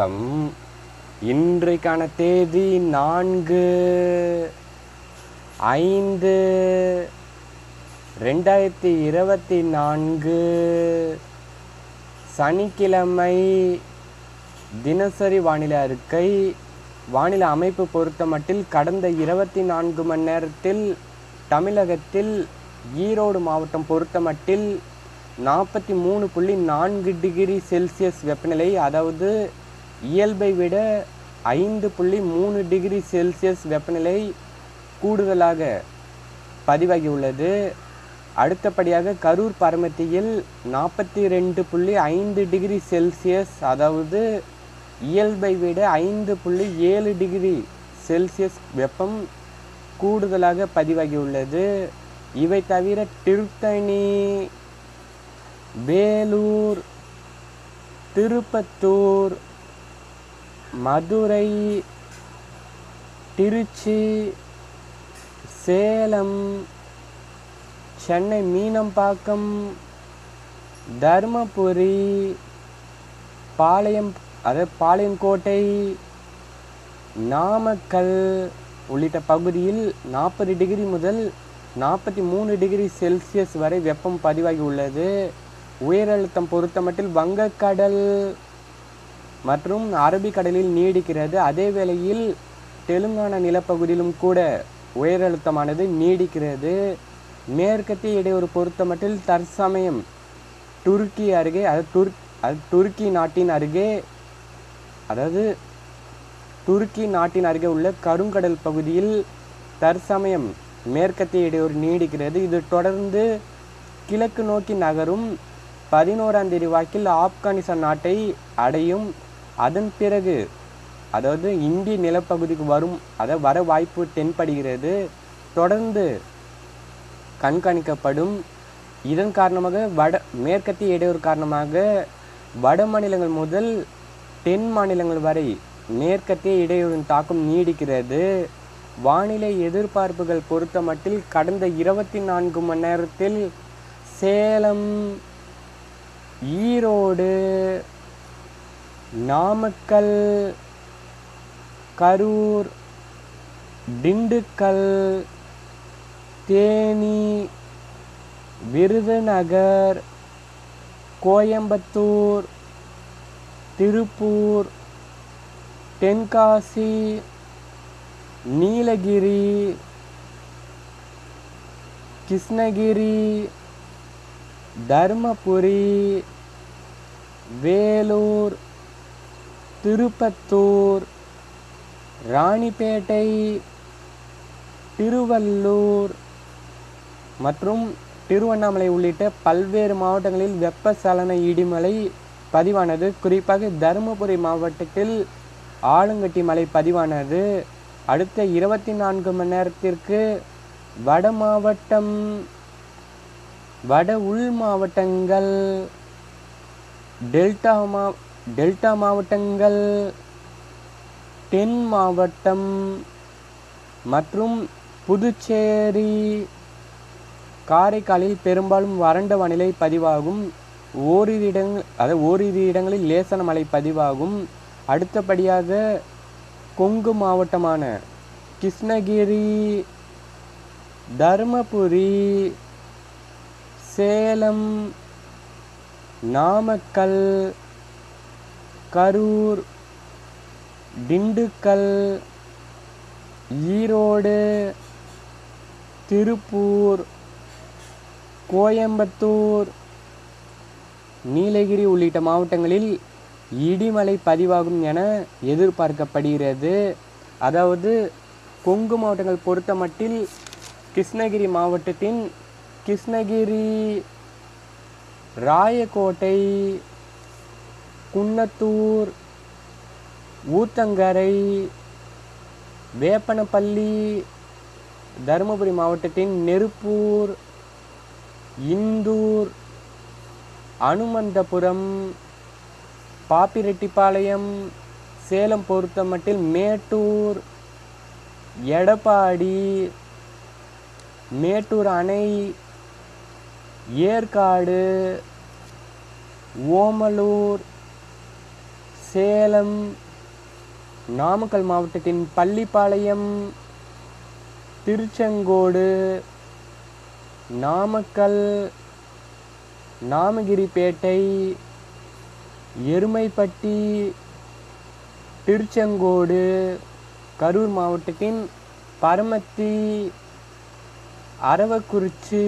வணக்கம். இன்றைக்கான தேதி நான்கு ஐந்து ரெண்டாயிரத்தி இருபத்தி நான்கு. சனிக்கிழமை தினசரி வானிலை அறிக்கை. வானிலை அமைப்பு பொறுத்த மட்டில் கடந்த இருபத்தி நான்கு மணி நேரத்தில் தமிழகத்தில் ஈரோடு மாவட்டம் பொறுத்த மட்டில் நாற்பத்தி மூணு புள்ளி நான்கு டிகிரி செல்சியஸ் வெப்பநிலை அதாவது இயல்பை விட ஐந்து புள்ளி மூணு டிகிரி செல்சியஸ் வெப்பநிலை கூடுதலாக பதிவாகியுள்ளது. அடுத்தபடியாக கரூர் பரமத்தியில் நாற்பத்தி ரெண்டு புள்ளி ஐந்து டிகிரி செல்சியஸ் அதாவது இயல்பை விட ஐந்து புள்ளி ஏழு டிகிரி செல்சியஸ் வெப்பம் கூடுதலாக பதிவாகியுள்ளது. இவை தவிர திருத்தணி வேலூர் திருப்பத்தூர் மதுரை திருச்சி சேலம் சென்னை மீனம்பாக்கம் தருமபுரி பாளையம் அதாவது பாளையங்கோட்டை நாமக்கல் உள்ளிட்ட பகுதியில் நாற்பது டிகிரி முதல் நாற்பத்தி மூணு டிகிரி செல்சியஸ் வரை வெப்பம் பதிவாகி உள்ளது. உயரழுத்தம் பொறுத்தமட்டில் வங்கக்கடல் மற்றும் அரபிக்கடலில் நீடிக்கிறது. அதே வேளையில் தெலுங்கானா நிலப்பகுதியிலும் கூட உயரழுத்தமானது நீடிக்கிறது. மேற்கத்திய இடையூறு பொறுத்தமட்டில் தற்சமயம் துருக்கி அருகே அது துர் அது துருக்கி நாட்டின் அருகே அதாவது துருக்கி நாட்டின் அருகே உள்ள கருங்கடல் பகுதியில் தற்சமயம் மேற்கத்திய இடையூறு நீடிக்கிறது. இது தொடர்ந்து கிழக்கு நோக்கி நகரும் பதினோராம் தேதி வாக்கில் ஆப்கானிஸ்தான் நாட்டை அடையும். அதன் பிறகு அதாவது இந்திய நிலப்பகுதிக்கு வரும் அதை வர வாய்ப்பு தென்படுகிறது. தொடர்ந்து கண்காணிக்கப்படும். இதன் காரணமாக வட மேற்கத்திய இடையூறு காரணமாக வட மாநிலங்கள் முதல் தென் மாநிலங்கள் வரை மேற்கத்திய இடையூறின் தாக்கம் நீடிக்கிறது. வானிலை எதிர்பார்ப்புகள் பொறுத்த மட்டில் கடந்த இருபத்தி நான்கு மணி நேரத்தில் சேலம் ஈரோடு நாமக்கல் கரூர் திண்டுக்கல் தேனி விருதுநகர் கோயம்புத்தூர் திருப்பூர் தென்காசி நீலகிரி கிருஷ்ணகிரி தருமபுரி வேலூர் திருப்பத்தூர் ராணிப்பேட்டை திருவள்ளூர் மற்றும் திருவண்ணாமலை உள்ளிட்ட பல்வேறு மாவட்டங்களில் வெப்பசலன இடிமலை பதிவானது. குறிப்பாக தருமபுரி மாவட்டத்தில் ஆலங்கட்டி மலை பதிவானது. அடுத்த இருபத்தி நான்கு மணி நேரத்திற்கு வட மாவட்டம் வட உள் மாவட்டங்கள் டெல்டா மா டெல்டா மாவட்டங்கள் தென் மாவட்டம் மற்றும் புதுச்சேரி காரைக்காலில் பெரும்பாலும் வறண்ட வானிலை பதிவாகும். ஓரிரு இடங்கள் அதாவது ஓரிரு இடங்களில் லேசன மழை பதிவாகும். அடுத்தபடியாக கொங்கு மாவட்டமான கிருஷ்ணகிரி தருமபுரி சேலம் நாமக்கல் கரூர் திண்டுக்கல் ஈரோடு திருப்பூர் கோயம்புத்தூர் நீலகிரி உள்ளிட்ட மாவட்டங்களில் இடிமலை பதிவாகும் என எதிர்பார்க்கப்படுகிறது. அதாவது கொங்கு மாவட்டங்கள் பொறுத்த மட்டில் கிருஷ்ணகிரி மாவட்டத்தின் கிருஷ்ணகிரி ராயக்கோட்டை குன்னத்தூர் ஊத்தங்கரை வேப்பனப்பள்ளி தருமபுரி மாவட்டத்தின் நெருப்பூர் இந்தூர் அனுமந்தபுரம் பாப்பிரெட்டிப்பாளையம் சேலம் பொருத்தமட்டில் மேட்டூர் எடப்பாடி மேட்டூர் அணை ஏற்காடு ஓமலூர் சேலம் நாமக்கல் மாவட்டத்தின் பள்ளிப்பாளையம் திருச்செங்கோடு நாமக்கல் நாமகிரிப்பேட்டை எருமைப்பட்டி திருச்செங்கோடு கரூர் மாவட்டத்தின் பரமத்தி அரவக்குறிச்சி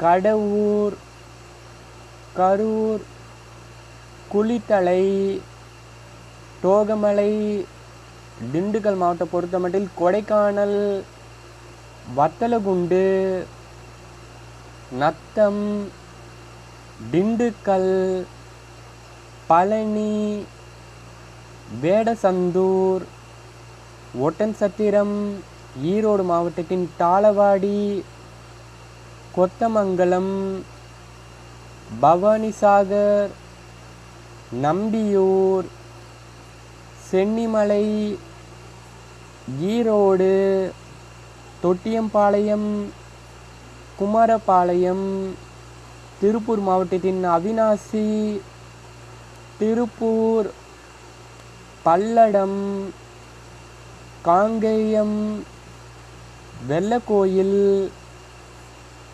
கடவுர் கரூர் குளித்தலை தோகமலை திண்டுக்கல் மாவட்டம் பொறுத்தமட்டில் கொடைக்கானல் வத்தலகுண்டு நத்தம் திண்டுக்கல் பழனி வேடசந்தூர் ஒட்டன்சத்திரம் ஈரோடு மாவட்டத்தின் தாளவாடி கொத்தமங்கலம் பவானிசாகர் நம்பியூர் சென்னிமலை ஈரோடு தொட்டியம்பாளையம் குமாரபாளையம் திருப்பூர் மாவட்டத்தின் அவினாசி திருப்பூர் பல்லடம் காங்கேயம் வெள்ளக்கோயில்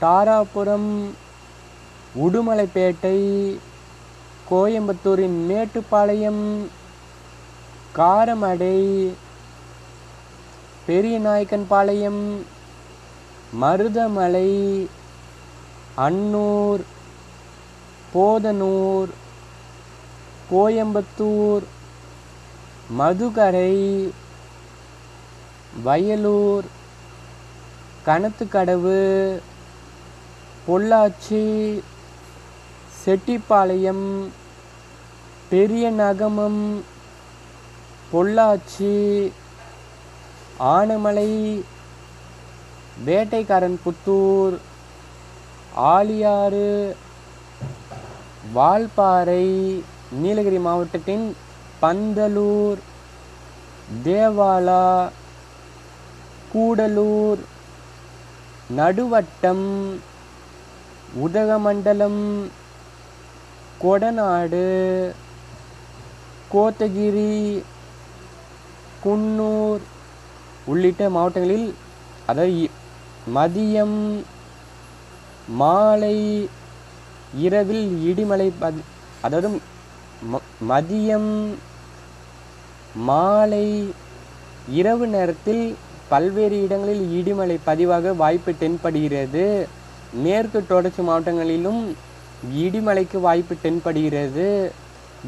தாராபுரம் உடுமலைப்பேட்டை கோயம்புத்தூரின் மேட்டுப்பாளையம் காரமடை பெரியநாயக்கன்பாளையம் மருதமலை அன்னூர் போதனூர் கோயம்புத்தூர் மதுகரை வயலூர் கணத்துக்கடவு பொள்ளாச்சி செட்டிப்பாளையம் பெரிய நகமம் பொள்ளாச்சி ஆனமலை வேட்டைக்காரன் புத்தூர் ஆலியாறு வால்பாறை நீலகிரி மாவட்டத்தின் பந்தலூர் தேவாலா கூடலூர் நடுவட்டம் உதகமண்டலம் கொடநாடு கோத்தகிரி குன்னூர் உள்ளிட்ட மாவட்டங்களில் அதாவது இ- மதியம் மாலை இரவில் இடிமலை பதி அதாவது ம- மதியம் மாலை இரவு நேரத்தில் பல்வேறு இடங்களில் இடிமலை பதிவாக வாய்ப்பு தென்படுகிறது. மேற்கு தொடர்ச்சி மாவட்டங்களிலும் இடிமலைக்கு வாய்ப்பு தென்படுகிறது.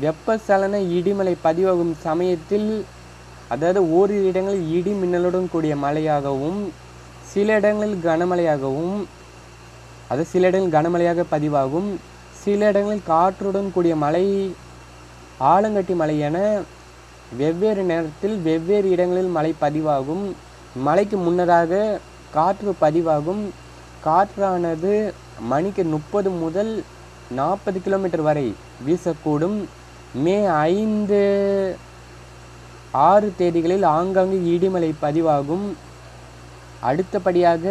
வெப்பசலன இடிமலை பதிவாகும் சமயத்தில் அதாவது ஓரிரு இடங்களில் இடி மின்னலுடன் கூடிய மழையாகவும் சில இடங்களில் கனமழையாகவும் அது சில இடங்களில் கனமழையாக பதிவாகும் சில இடங்களில் காற்றுடன் கூடிய மழை ஆலங்கட்டி மழை என வெவ்வேறு நேரத்தில் வெவ்வேறு இடங்களில் மழை பதிவாகும். மழைக்கு முன்னதாக காற்று பதிவாகும். காற்றானது மணிக்கு முப்பது முதல் நாற்பது கிலோமீட்டர் வரை வீசக்கூடும். மே ஐந்து ஆறு தேதிகளில் ஆங்காங்கு இடிமலை பதிவாகும். அடுத்தபடியாக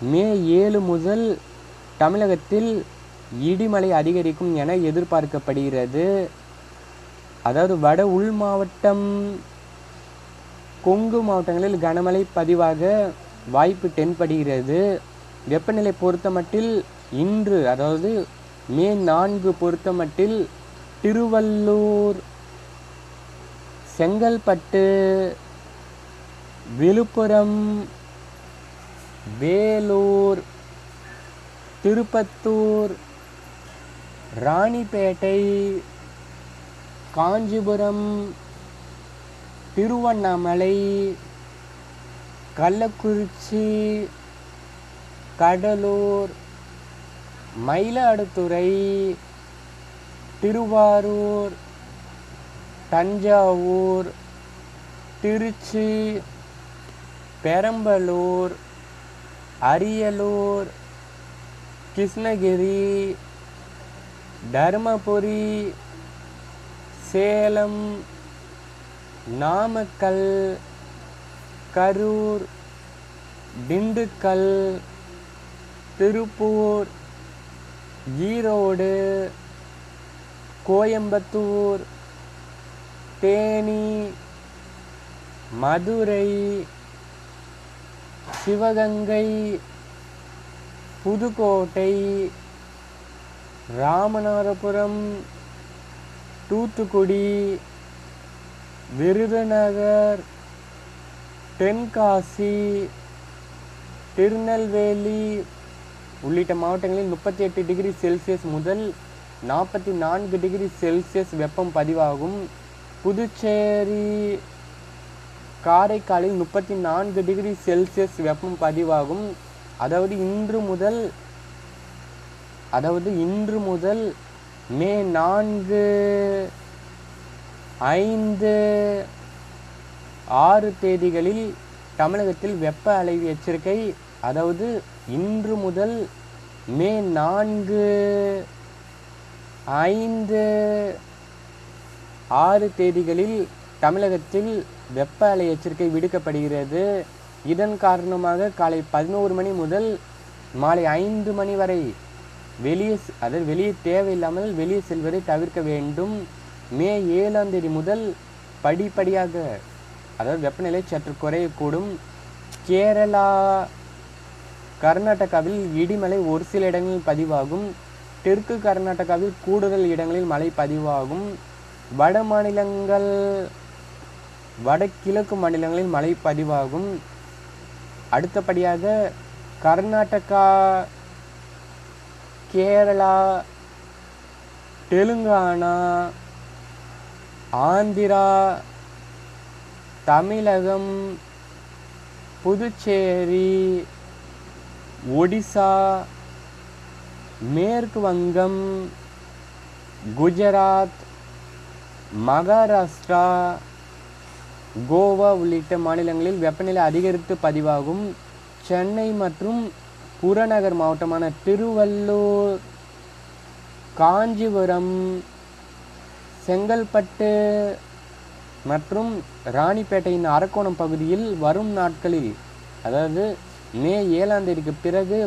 மே ஏழு முதல் தமிழகத்தில் இடிமலை அதிகரிக்கும் என எதிர்பார்க்கப்படுகிறது. அதாவது வட உள் மாவட்டம் கொங்கு மாவட்டங்களில் கனமழை பதிவாக வாய்ப்பு தென்படுகிறது. வெப்பநிலை பொறுத்தமட்டில் இன்று அதாவது மே நான்கு பொறுத்தமட்டில் திருவள்ளூர் செங்கல்பட்டு விழுப்புரம் வேலூர் திருப்பத்தூர் ராணிப்பேட்டை காஞ்சிபுரம் திருவண்ணாமலை கள்ளக்குறிச்சி கடலூர் மயிலாடுதுறை திருவாரூர் தஞ்சாவூர் திருச்சி பெரம்பலூர் அரியலூர் கிருஷ்ணகிரி தருமபுரி சேலம் நாமக்கல் கரூர் திண்டுக்கல் திருப்பூர் ஈரோடு கோயம்புத்தூர் தேனி மதுரை சிவகங்கை புதுக்கோட்டை ராமநாதபுரம் தூத்துக்குடி விருதுநகர் தென்காசி திருநெல்வேலி உள்ளிட்ட மாவட்டங்களில் முப்பத்தி எட்டு டிகிரி செல்சியஸ் முதல் நாற்பத்தி நான்கு டிகிரி செல்சியஸ் வெப்பம் பதிவாகும். புதுச்சேரி காரைக்காலில் முப்பத்தி நான்கு டிகிரி செல்சியஸ் வெப்பம் பதிவாகும். அதாவது இன்று முதல் அதாவது இன்று முதல் மே நான்கு ஐந்து ஆறு தேதிகளில் தமிழகத்தில் வெப்ப அலைவு எச்சரிக்கை. அதாவது இன்று முதல் மே நான்கு ஐந்து ஆறு தேதிகளில் தமிழகத்தில் வெப்ப அலை எச்சரிக்கை விடுக்கப்படுகிறது. இதன் காரணமாக காலை பதினோரு மணி முதல் மாலை ஐந்து மணி வரை வெளியே அதாவது வெளியே தேவையில்லாமல் வெளியே செல்வதை தவிர்க்க வேண்டும். மே ஏழாம் தேதி முதல் படிப்படியாக அதாவது வெப்பநிலை சற்று குறையக்கூடும். கேரளா கர்நாடகாவில் இடிமலை ஒரு சில இடங்களில் பதிவாகும். தெற்கு கர்நாடகாவில் கூடுதல் இடங்களில் மழை பதிவாகும். வட மாநிலங்கள் வடகிழக்கு மாநிலங்களில் மழை பதிவாகும். அடுத்தபடியாக கர்நாடகா கேரளா தெலுங்கானா ஆந்திரா தமிழகம் புதுச்சேரி ஒடிசா மேற்கு வங்கம் குஜராத் மகாராஷ்டிரா கோவா உள்ளிட்ட மாநிலங்களில் வெப்பநிலை அதிகரித்து பதிவாகும். சென்னை மற்றும் புறநகர் மாவட்டமான திருவள்ளூர் காஞ்சிபுரம் செங்கல்பட்டு மற்றும் ராணிப்பேட்டையின் அரக்கோணம் பகுதியில் வரும் நாட்களில் அதாவது மே ஏழாம் தேதிக்கு பிறகு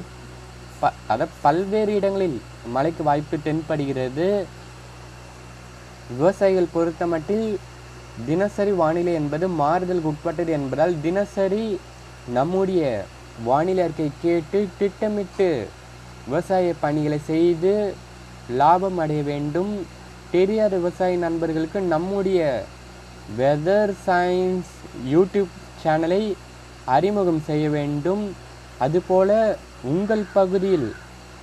ப அதாவது பல்வேறு இடங்களில் மழைக்கு வாய்ப்பு தென்படுகிறது. விவசாயிகள் பொறுத்தமட்டில் தினசரி வானிலை என்பது மாறுதலுக்கு உட்பட்டது என்பதால் தினசரி நம்முடைய வானிலை அறிக்கை கேட்டு திட்டமிட்டு விவசாய பணிகளை செய்து லாபம் அடைய வேண்டும். தெரியாத விவசாய நண்பர்களுக்கு நம்முடைய வெதர் சயின்ஸ் யூடியூப் சேனலை அறிமுகம் செய்ய வேண்டும். அதுபோல் உங்கள் பகுதியில்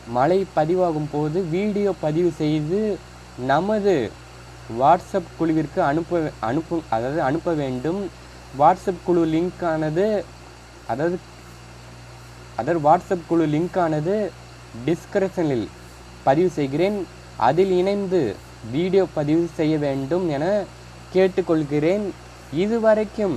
மழை பதிவாகும் போது வீடியோ பதிவு செய்து நமது வாட்ஸ்அப் குழுவிற்கு அனுப்ப அனுப்பு அதாவது அனுப்ப வேண்டும். வாட்ஸ்அப் குழு லிங்க்கானது அதாவது அதாவது வாட்ஸ்அப் குழு லிங்க்கானது டிஸ்கிரிப்ஷனில் பதிவு செய்கிறேன். அதில் இணைந்து வீடியோ பதிவு செய்ய வேண்டும் என கேட்டுக்கொள்கிறேன். இதுவரைக்கும்